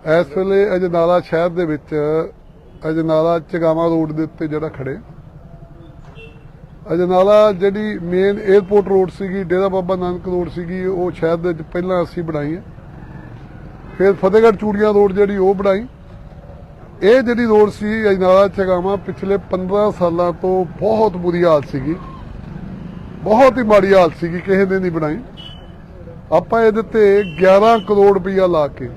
ਇਸ ਵੇਲੇ ਅਜਨਾਲਾ ਸ਼ਹਿਰ ਦੇ ਵਿੱਚ ਅਜਨਾਲਾ ਚਗਾਵਾ ਰੋਡ ਦੇ ਉੱਤੇ ਜਿਹੜਾ ਖੜੇ ਅਜਨਾਲਾ ਜਿਹੜੀ ਮੇਨ 에어ਪੋਰਟ ਰੋਡ ਸੀਗੀ, ਡੇਰਾ ਬਾਬਾ ਨਾਨਕ ਰੋਡ ਸੀਗੀ, ਉਹ ਸ਼ਹਿਰ ਦੇ ਵਿੱਚ ਪਹਿਲਾਂ ਅਸੀਂ ਬਣਾਈ ਹੈ ਫਿਰ ਫਤਿਹਗੜ੍ਹ ਚੂੜੀਆਂ ਰੋਡ ਜਿਹੜੀ ਉਹ ਬਣਾਈ। ਇਹ ਜਿਹੜੀ ਰੋਡ ਸੀ, ਅਜਨਾਲਾ ਚਗਾਵਾ ਪਿਛਲੇ 15 ਸਾਲਾਂ ਤੋਂ ਬਹੁਤ ਬੁਰੀ ਹਾਲਤ ਸੀਗੀ। ਬਹੁਤ ਹੀ ਮਾੜੀ ਹਾਲਤ ਸੀਗੀ, ਕਿਸੇ ਨੇ ਨਹੀਂ ਬਣਾਈ। ਆਪਾਂ ਇਹਦੇ ਤੇ 11 ਕਰੋੜ ਰੁਪਈਆ ਲਾ ਕੇ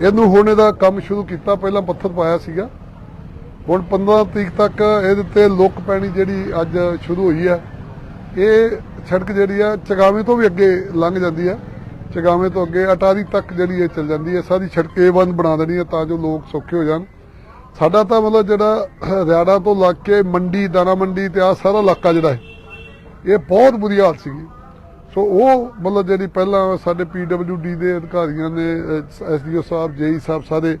ਇਹਨੂੰ ਹੁਣ ਇਹਦਾ ਕੰਮ ਸ਼ੁਰੂ ਕੀਤਾ, ਪਹਿਲਾਂ ਪੱਥਰ ਪਾਇਆ ਸੀਗਾ। ਹੁਣ 15 ਤਰੀਕ ਤੱਕ ਇਹਦੇ ਤੇ ਲੁੱਕ ਪੈਣੀ ਜਿਹੜੀ ਅੱਜ ਸ਼ੁਰੂ ਹੋਈ ਹੈ, ਇਹ ਸੜਕ ਜਿਹੜੀ ਆ ਚਗਾਵੇਂ ਤੋਂ ਵੀ ਅੱਗੇ ਲੰਘ ਜਾਂਦੀ ਹੈ। ਚਗਾਵੇਂ ਤੋਂ ਅੱਗੇ ਅਟਾਰੀ ਤੱਕ ਜਿਹੜੀ ਇਹ ਚੱਲ ਜਾਂਦੀ ਹੈ, ਸਾਰੀ ਸੜਕ A1 ਬਣਾ ਦੇਣੀ ਹੈ ਤਾਂ ਜੋ ਲੋਕ ਸੌਖੇ ਹੋ ਜਾਣ। ਸਾਡਾ ਤਾਂ ਮਤਲਬ ਜਿਹੜਾ ਰਿਆੜਾ ਤੋਂ ਲੱਗ ਕੇ ਮੰਡੀ, ਦਾਣਾ ਮੰਡੀ ਤੇ ਆ ਸਾਰਾ ਇਲਾਕਾ ਜਿਹੜਾ ਹੈ, ਇਹ ਬਹੁਤ ਬੁਰੀ ਹਾਲਤ ਸੀਗੀ। ਸੋ ਉਹ ਮਤਲਬ ਜਿਹੜੀ ਪਹਿਲਾਂ ਸਾਡੇ ਪੀਡਬਲਯੂਡੀ ਦੇ ਅਧਿਕਾਰੀਆਂ ਨੇ ਐਸਡੀਓ ਸਾਹਿਬ, ਜੇਈ ਸਾਹਿਬ ਸਾਰੇ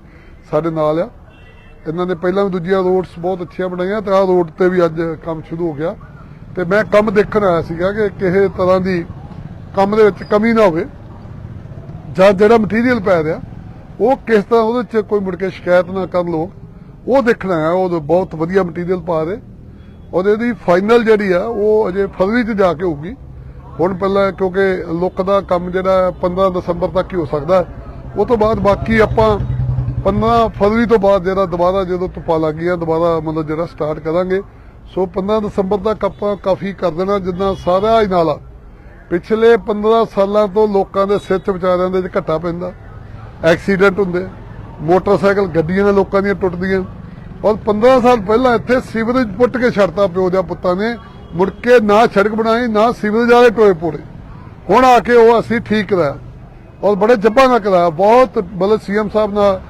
ਸਾਡੇ ਨਾਲ ਆ। ਇਹਨਾਂ ਨੇ ਪਹਿਲਾਂ ਵੀ ਦੂਜੀਆਂ ਰੋਡਸ ਬਹੁਤ ਅੱਛੀਆਂ ਬਣਾਈਆਂ ਤੇ ਆਹ ਰੋਡ ਤੇ ਵੀ ਅੱਜ ਕੰਮ ਸ਼ੁਰੂ ਹੋ ਗਿਆ। ਤੇ ਮੈਂ ਕੰਮ ਦੇਖਣ ਆਇਆ ਸੀਗਾ ਕਿ ਕਿਸੇ ਤਰ੍ਹਾਂ ਦੀ ਕੰਮ ਦੇ ਵਿੱਚ ਕਮੀ ਨਾ ਹੋਵੇ ਜਾਂ ਜਿਹੜਾ ਮਟੀਰੀਅਲ ਪੈ ਰਿਹਾ, ਉਹ ਕਿਸ ਤਰ੍ਹਾਂ ਉਹਦੇ 'ਚ ਕੋਈ ਮੁੜ ਕੇ ਸ਼ਿਕਾਇਤ ਨਾ ਕਰਨ ਲੋਕ, ਉਹ ਦੇਖਣਾ ਹੈ ਉਹ ਬਹੁਤ ਵਧੀਆ ਮਟੀਰੀਅਲ ਪਾ ਰਹੇ। ਉਹਦੇ ਦੀ ਫਾਈਨਲ ਜਿਹੜੀ ਆ, ਉਹ ਅਜੇ ਫਰਵਰੀ 'ਚ ਜਾ ਕੇ ਹੋਊਗੀ। ਹੁਣ ਪਹਿਲਾਂ ਕਿਉਂਕਿ ਲੋਕ ਦਾ ਕੰਮ ਜਿਹੜਾ 15 ਦਸੰਬਰ ਤੱਕ ਹੀ ਹੋ ਸਕਦਾ ਉਹ ਤੋਂ ਬਾਅਦ ਬਾਕੀ ਆਪਾਂ 15 ਫਰਵਰੀ ਤੋਂ ਬਾਅਦ ਜਿਹੜਾ ਦੁਬਾਰਾ ਜਦੋਂ ਧੁੱਪਾਂ ਲੱਗ ਗਈਆਂ, ਦੁਬਾਰਾ ਮਤਲਬ ਜਿਹੜਾ ਸਟਾਰਟ ਕਰਾਂਗੇ। ਸੋ 15 ਦਸੰਬਰ ਤੱਕ ਆਪਾਂ ਕਾਫੀ ਕਰ ਦੇਣਾ ਜਿੱਦਾਂ ਸਾਰਾ ਹੀ ਨਾਲਾ ਪਿਛਲੇ 15 ਸਾਲਾਂ ਤੋਂ ਲੋਕਾਂ ਦੇ ਸਿਰ 'ਚ ਵਿਚਾਰਿਆਂ ਦੇ 'ਚ ਘੱਟਾ ਪੈਂਦਾ। ਐਕਸੀਡੈਂਟ ਹੁੰਦੇ ਮੋਟਰਸਾਈਕਲ ਗੱਡੀਆਂ ਨੇ ਲੋਕਾਂ ਦੀਆਂ ਟੁੱਟਦੀਆਂ। ਔਰ 15 ਸਾਲ ਪਹਿਲਾਂ ਇੱਥੇ ਸੀਵਰੇਜ ਪੁੱਟ ਕੇ ਛੱਡਤਾ ਪਿਓ ਦੇ ਪੁੱਤਾਂ ਨੇ। ਮੁੜ ਕੇ ਨਾ ਸੜਕ ਬਣਾਈ ਨਾ ਸੀਵਰੇਜ ਵਾਲੇ ਟੋਏ ਪੋੜੇ। ਹੁਣ ਆ ਕੇ ਉਹ ਅਸੀਂ ਠੀਕ ਕਰਾਇਆ। ਔਰ ਬੜੇ ਜੱਬਾਂ ਨਾਲ ਕਰਾਇਆ। ਬਹੁਤ ਮਤਲਬ ਸੀਐਮ ਸਾਹਿਬ ਨਾਲ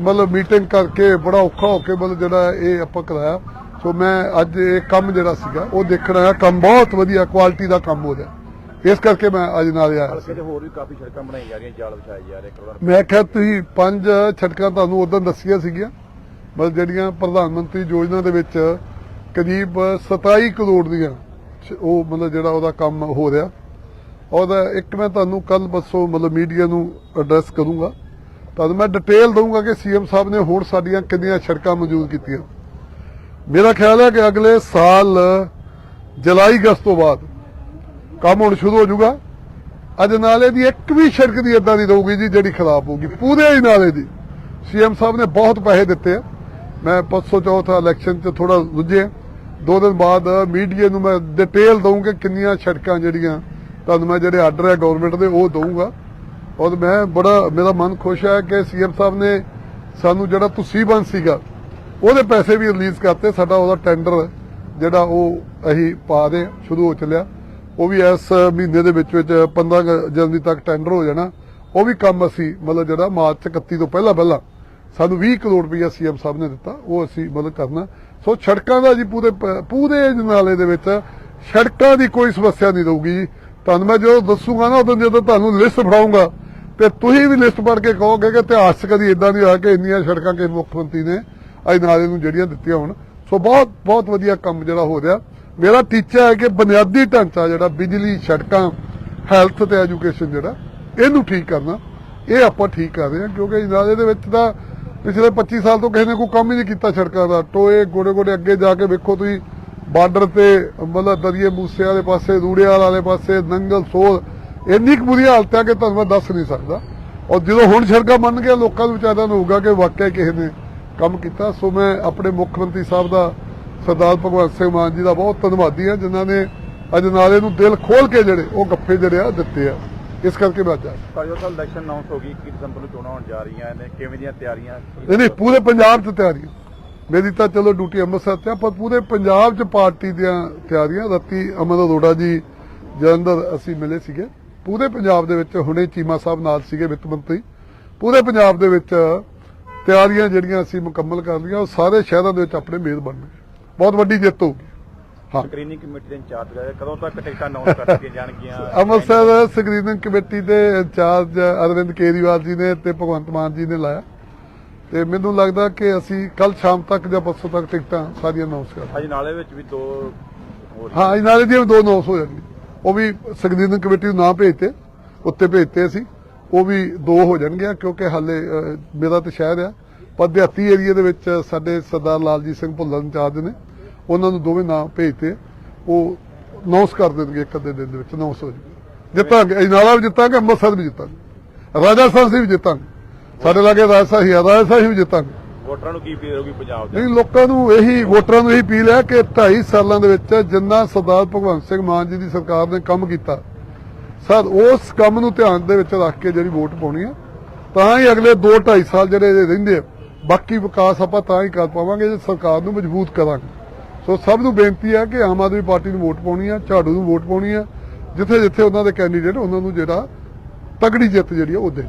ਮਤਲਬ ਮੀਟਿੰਗ ਕਰਕੇ ਬੜਾ ਔਖਾ ਹੋ ਕੇ ਮਤਲਬ ਜਿਹੜਾ ਇਹ ਆਪਾਂ ਕਰਾਇਆ। ਸੋ ਮੈਂ ਅੱਜ ਇਹ ਕੰਮ ਜਿਹੜਾ ਸੀਗਾ ਉਹ ਦੇਖਣ ਆਇਆ। ਕੰਮ ਬਹੁਤ ਵਧੀਆ ਕੁਆਲਿਟੀ ਦਾ ਕੰਮ ਹੋ ਰਿਹਾ। ਇਸ ਕਰਕੇ ਮੈਂ ਅੱਜ ਨਾਲ ਆਇਆ। ਹਲਕੇ ਹੋਰ ਵੀ ਕਾਫੀ ਸੜਕਾਂ ਬਣਾਈ ਜਾ ਰਹੀਆਂ ਜਾਲ ਵਿਛਾਏ ਜਾ ਰਹੇ ਕਰੋੜਾਂ ਮੈਂ ਕਿਹਾ ਤੁਸੀਂ ਪੰਜ ਛਟਕਾਂ ਤੁਹਾਨੂੰ ਉਦੋਂ ਦੱਸੀਆਂ ਸੀਗੀਆਂ। ਮਤਲਬ ਜਿਹੜੀਆਂ ਪ੍ਰਧਾਨ ਮੰਤਰੀ ਯੋਜਨਾ ਦੇ ਵਿੱਚ ਕਰੀਬ 27 ਕਰੋੜ ਦੀਆਂ ਉਹ ਮਤਲਬ ਜਿਹੜਾ ਉਹਦਾ ਕੰਮ ਹੋ ਰਿਹਾ। ਔਰ ਇੱਕ ਮੈਂ ਤੁਹਾਨੂੰ ਕੱਲ ਬੱਸੋਂ ਮਤਲਬ ਮੀਡੀਆ ਨੂੰ ਐਡਰੈਸ ਕਰੂੰਗਾ। ਤੁਹਾਨੂੰ ਮੈਂ ਡਿਟੇਲ ਦਊਂਗਾ ਕਿ ਸੀਐਮ ਸਾਹਿਬ ਨੇ ਹੋਰ ਸਾਡੀਆਂ ਕਿੰਨੀਆਂ ਸੜਕਾਂ ਮਨਜ਼ੂਰ ਕੀਤੀਆਂ। ਮੇਰਾ ਖਿਆਲ ਹੈ ਕਿ ਅਗਲੇ ਸਾਲ ਜੁਲਾਈ ਅਗਸਤ ਤੋਂ ਬਾਅਦ ਕੰਮ ਹੁਣ ਸ਼ੁਰੂ ਹੋ ਜਾਊਗਾ। ਅੱਜ ਨਾਲੇ ਦੀ ਇੱਕ ਵੀ ਸੜਕ ਦੀ ਇਦਾਂ ਦੀ ਰਹੂਗੀ ਜੀ ਜਿਹੜੀ ਖਰਾਬ ਹੋਊਗੀ। ਪੂਰੇ ਹੀ ਨਾਲੇ ਦੀ। ਸੀਐਮ ਸਾਹਿਬ ਨੇ ਬਹੁਤ ਪੈਸੇ ਦਿੱਤੇ ਆ। ਮੈਂ ਪਰਸੋਂ ਚੌਥਾ ਇਲੈਕਸ਼ਨ 'ਚ ਥੋੜਾ ਰੁੱਝਿਆ ਦੋ ਦਿਨ ਬਾਅਦ ਮੀਡੀਆ ਨੂੰ ਮੈਂ ਡਿਟੇਲ ਦਊਂਗਾ ਕਿੰਨੀਆਂ ਸੜਕਾਂ ਜਿਹੜੀਆਂ, ਤੁਹਾਨੂੰ ਮੈਂ ਜਿਹੜੇ ਆਰਡਰ ਹੈ ਗਵਰਨਮੈਂਟ ਦੇ, ਉਹ ਦਊਂਗਾ। ਔਰ ਮੈਂ ਬੜਾ, ਮੇਰਾ ਮਨ ਖੁਸ਼ ਹੈ ਕਿ ਸੀਐਮ ਸਾਹਿਬ ਨੇ ਸਾਨੂੰ ਜਿਹੜਾ ਤੁਸੀਂ ਬਣ ਸੀਗਾ, ਉਹਦੇ ਪੈਸੇ ਵੀ ਰਿਲੀਜ਼ ਕਰਤੇ, ਸਾਡਾ ਉਹਦਾ ਟੈਂਡਰ ਜਿਹੜਾ ਉਹ ਅਸੀਂ ਪਾ ਦੇ, ਸ਼ੁਰੂ ਹੋ ਚੱਲਿਆ। ਉਹ ਵੀ ਇਸ ਮਹੀਨੇ ਦੇ ਵਿੱਚ ਵਿੱਚ 15 ਜਨਵਰੀ ਤੱਕ ਟੈਂਡਰ ਹੋ ਜਾਣਾ। ਉਹ ਵੀ ਕੰਮ ਅਸੀਂ ਮਤਲਬ ਜਿਹੜਾ ਮਾਰਚ 31 ਤੋਂ ਪਹਿਲਾਂ ਪਹਿਲਾਂ ਸਾਨੂੰ 20 ਕਰੋੜ ਰੁਪਈਆ ਸੀਐਮ ਸਾਹਿਬ ਨੇ ਦਿੱਤਾ, ਉਹ ਅਸੀਂ ਮਤਲਬ ਕਰਨਾ। ਸੋ ਸੜਕਾਂ ਦਾ ਜੀ ਪੂਰੇ ਪੂਰੇ ਨਾਲੇ ਦੇ ਵਿੱਚ ਸੜਕਾਂ ਦੀ ਕੋਈ ਸਮੱਸਿਆ ਨਹੀਂ ਰਹੂਗੀ ਜੀ। ਤੁਹਾਨੂੰ ਮੈਂ ਜਦੋਂ ਦੱਸੂਗਾ ਨਾ, ਉਦੋਂ ਜਦੋਂ ਤੁਹਾਨੂੰ ਲਿਸਟ ਫੜਾਉਂਗਾ, ਤੇ ਤੁਸੀਂ ਵੀ ਲਿਸਟ ਪੜ੍ਹ ਕੇ ਕਹੋਗੇ ਕਿ ਇਤਿਹਾਸ 'ਚ ਕਦੀ ਇਦਾਂ ਨਹੀਂ ਹੋਇਆ ਕਿ ਇੰਨੀਆਂ ਸੜਕਾਂ ਕੇ ਮੁੱਖ ਮੰਤਰੀ ਨੇ ਅੱਜ ਨਾਲੇ ਨੂੰ ਜਿਹੜੀਆਂ ਦਿੱਤੀਆਂ ਹੁਣ। ਸੋ ਬਹੁਤ ਬਹੁਤ ਵਧੀਆ ਕੰਮ ਜਿਹੜਾ ਹੋ ਰਿਹਾ। ਮੇਰਾ ਟੀਚਾ ਹੈ ਕਿ ਬੁਨਿਆਦੀ ਢਾਂਚਾ ਜਿਹੜਾ, ਬਿਜਲੀ, ਸੜਕਾਂ, ਹੈਲਥ ਤੇ ਐਜੂਕੇਸ਼ਨ ਜਿਹੜਾ, ਇਹਨੂੰ ਠੀਕ ਕਰਨਾ। ਇਹ ਆਪਾਂ ਠੀਕ ਕਰ ਰਹੇ ਹਾਂ, ਕਿਉਂਕਿ ਨਾਲੇ ਦੇ ਵਿੱਚ ਤਾਂ ਪਿਛਲੇ 25 ਸਾਲ ਤੋਂ ਕਿਸੇ ਨੇ ਕੋਈ ਕੰਮ ਹੀ ਨਹੀਂ ਕੀਤਾ ਸੜਕਾਂ ਦਾ। ਟੋਏ ਗੋੜੇ ਗੋੜੇ ਅੱਗੇ ਜਾ ਕੇ ਵੇਖੋ ਤੁਸੀਂ, ਬਾਰਡਰ ਤੇ ਮਤਲਬ ਦਰਿਏ ਮੂਸੇ ਵਾਲੇ ਪਾਸੇ, ਰੂੜੇਵਾਲ ਵਾਲੇ ਪਾਸੇ, ਨੰਗਲ, ਸੋਲ, ਇੰਨੀ ਕੁ ਬੁਰੀ ਹਾਲਤ ਹੈ ਕਿ ਤੁਹਾਨੂੰ ਮੈਂ ਦੱਸ ਨਹੀਂ ਸਕਦਾ। ਔਰ ਜਦੋਂ ਹੁਣ ਸੜਕਾਂ ਬਣ ਗਿਆ ਲੋਕਾਂ ਨੂੰ ਵਿਚਾਰਿਆਂ ਨੂੰ ਹੋਊਗਾ ਕਿ ਵਾਕਿਆ ਕਿਸੇ ਨੇ ਕੰਮ ਕੀਤਾ। ਸੋ ਮੈਂ ਆਪਣੇ ਮੁੱਖ ਮੰਤਰੀ ਸਾਹਿਬ ਦਾ, ਸਰਦਾਰ ਭਗਵੰਤ ਸਿੰਘ ਮਾਨ ਜੀ ਦਾ ਬਹੁਤ ਧੰਨਵਾਦੀ ਹਾਂ, ਜਿਨ੍ਹਾਂ ਨੇ ਅੱਜ ਨਾਲੇ ਨੂੰ ਦਿਲ ਖੋਲ ਕੇ ਜਿਹੜੇ ਉਹ ਗੱਫੇ ਜਿਹੜੇ ਆ ਦਿੱਤੇ ਆ। ਇਸ ਕਰਕੇ ਮੈਂ ਅੱਜ ਆਇਆ। ਕਾਜੋ ਸਾਹਿਬ ਇਲੈਕਸ਼ਨ ਅਨਾਉਂਸ ਹੋ ਗਈ 21 ਦਸੰਬਰ ਨੂੰ ਚੋਣਾਂ ਹੋਣ ਜਾ ਰਹੀਆਂ ਨੇ ਕਿਵੇਂ ਦੀਆਂ ਤਿਆਰੀਆਂ? ਨਹੀਂ ਨਹੀਂ ਪੂਰੇ ਪੰਜਾਬ 'ਚ ਤਿਆਰੀਆਂ ਮੇਰੀ ਤਾਂ ਚਲੋ ਡਿਊਟੀ ਅੰਮ੍ਰਿਤਸਰ ਤੇ ਆ, ਪਰ ਪੂਰੇ ਪੰਜਾਬ 'ਚ ਪਾਰਟੀ ਦੀਆਂ ਤਿਆਰੀਆਂ ਰਾਤੀ ਅਮਨ ਅਰੋੜਾ ਜੀ ਜਲੰਧਰ ਅਸੀਂ ਮਿਲੇ ਸੀਗੇ। ਪੂਰੇ ਪੰਜਾਬ ਦੇ ਵਿੱਚ ਹੁਣੇ ਚੀਮਾ ਸਾਹਿਬ ਨਾਲ ਸੀਗੇ ਵਿੱਤ ਮੰਤਰੀ। ਪੂਰੇ ਪੰਜਾਬ ਦੇ ਵਿੱਚ ਤਿਆਰੀਆਂ ਜਿਹੜੀਆਂ ਅਸੀਂ ਮੁਕੰਮਲ ਕਰ ਲਈਆਂ ਉਹ ਸਾਰੇ ਸ਼ਹਿਰਾਂ ਦੇ ਵਿੱਚ ਆਪਣੇ ਮੇਜ਼ ਬਣਨਗੇ ਬਹੁਤ ਵੱਡੀ ਜਿੱਤ ਹੋਊਗੀ। ਸਕਰੀਨਿੰਗ ਕਮੇਟੀ ਦੇ ਇੰਚਾਰਜ ਰਹੇ ਕਦੋਂ ਤੱਕ ਟਿਕਟਾਂ ਅਨਾਉਂਸ ਕਰ ਦਿੱਤੀਆਂ ਜਾਣਗੀਆਂ? ਅੰਮ੍ਰਿਤਸਰ ਸਕਰੀਨਿੰਗ ਕਮੇਟੀ ਦੇ ਇੰਚਾਰਜ ਅਰਵਿੰਦ ਕੇਜਰੀਵਾਲ ਜੀ ਨੇ ਤੇ ਭਗਵੰਤ ਮਾਨ ਜੀ ਨੇ ਲਾਇਆ। ਤੇ ਮੈਨੂੰ ਲੱਗਦਾ ਕਿ ਅਸੀਂ ਕੱਲ ਸ਼ਾਮ ਤੱਕ ਜਾਂ ਪਰਸੋਂ ਤੱਕ ਟਿਕਟਾਂ ਸਾਰੀਆਂ ਅਨਾਉਂਸ ਕਰ ਅੱਜ ਨਾਲੇ ਵਿੱਚ ਵੀ ਦੋ ਹੋਰ ਹਾਂ ਇਹਨਾਂ ਦੀਆਂ ਵੀ ਦੋ ਅਨਾਉਂਸ ਹੋ ਜਾਣਗੀਆਂ। ਉਹ ਵੀ ਸਕਰੀਨਿੰਗ ਕਮੇਟੀ ਨੂੰ ਨਾ ਭੇਜਤੇ ਉੱਤੇ ਭੇਜਤੇ ਅਸੀਂ। ਉਹ ਵੀ ਦੋ ਹੋ ਜਾਣਗੇ ਕਿਉਂਕਿ ਹਾਲੇ ਮੇਰਾ ਤੇ ਸ਼ਹਿਰ ਆ। ਪਰ ਦਿਹਾਤੀ ਏਰੀਆ ਦੇ ਵਿੱਚ ਸਾਡੇ ਸਰਦਾਰ ਲਾਲਜੀਤ ਸਿੰਘ ਭੁੱਲਰ ਇੰਚਾਰਜ ਨੇ। ਉਹਨਾਂ ਨੂੰ ਦੋਵੇਂ ਨਾਮ ਭੇਜਤੇ ਉਹ ਅਨਾਉਂਸ ਕਰ ਦੇਣਗੇ ਇੱਕ ਅੱਧੇ ਦਿਨ ਦੇ ਵਿੱਚ ਅਨਾਉਂਸ ਹੋ ਜਾਊਗਾ। ਜਿੱਤਾਂਗੇ। ਅਜਨਾਲਾ ਵੀ ਜਿੱਤਾਂਗੇ ਅੰਮ੍ਰਿਤਸਰ ਵੀ ਜਿੱਤਾਂਗੇ। ਰਾਜਸਥਾਨ ਸੀ ਵੀ ਜਿੱਤਾਂਗੇ। ਸਾਡੇ ਲਾਗੇ ਰਾਜਸਥਾਨ ਹੀ ਆ ਰਾਜਸਥਾਨ ਵੀ ਜਿੱਤਾਂਗੇ। ਵੋਟਰਾਂ ਨੂੰ ਕੀ ਅਪੀਲ ਹੋਊਗੀ ਪੰਜਾਬ ਦੇ ਨਹੀਂ ਲੋਕਾਂ ਨੂੰ ਇਹੀ ਵੋਟਰਾਂ ਨੂੰ ਇਹੀ ਅਪੀਲ ਹੈ ਕਿ 2.5 ਸਾਲਾਂ ਦੇ ਵਿੱਚ ਜਿੰਨਾ ਸਰਦਾਰ ਭਗਵੰਤ ਸਿੰਘ ਮਾਨ ਜੀ ਦੀ ਸਰਕਾਰ ਨੇ ਕੰਮ ਕੀਤਾ ਸਰ ਉਸ ਕੰਮ ਨੂੰ ਧਿਆਨ ਦੇ ਵਿੱਚ ਰੱਖ ਕੇ ਜਿਹੜੀ ਵੋਟ ਪਾਉਣੀ ਹੈ ਤਾਂ ਹੀ ਅਗਲੇ 2.5 ਸਾਲ ਜਿਹੜੇ ਰਹਿੰਦੇ ਆ ਬਾਕੀ ਵਿਕਾਸ ਆਪਾਂ ਤਾਂ ਹੀ ਕਰ ਪਾਵਾਂਗੇ ਜੇ ਸਰਕਾਰ ਨੂੰ ਮਜ਼ਬੂਤ ਕਰਾਂਗੇ। ਸੋ ਸਭ ਨੂੰ ਬੇਨਤੀ ਹੈ ਕਿ ਆਮ ਆਦਮੀ ਪਾਰਟੀ ਨੂੰ ਵੋਟ ਪਾਉਣੀ ਹੈ, ਝਾੜੂ ਨੂੰ ਵੋਟ ਪਾਉਣੀ ਹੈ ਜਿੱਥੇ ਜਿੱਥੇ ਉਹਨਾਂ ਦੇ ਕੈਂਡੀਡੇਟ ਉਹਨਾਂ ਨੂੰ ਜਿਹੜਾ ਤਗੜੀ ਜਿੱਤ ਜਿਹੜੀ ਆ ਉਹ ਦੇਣੀ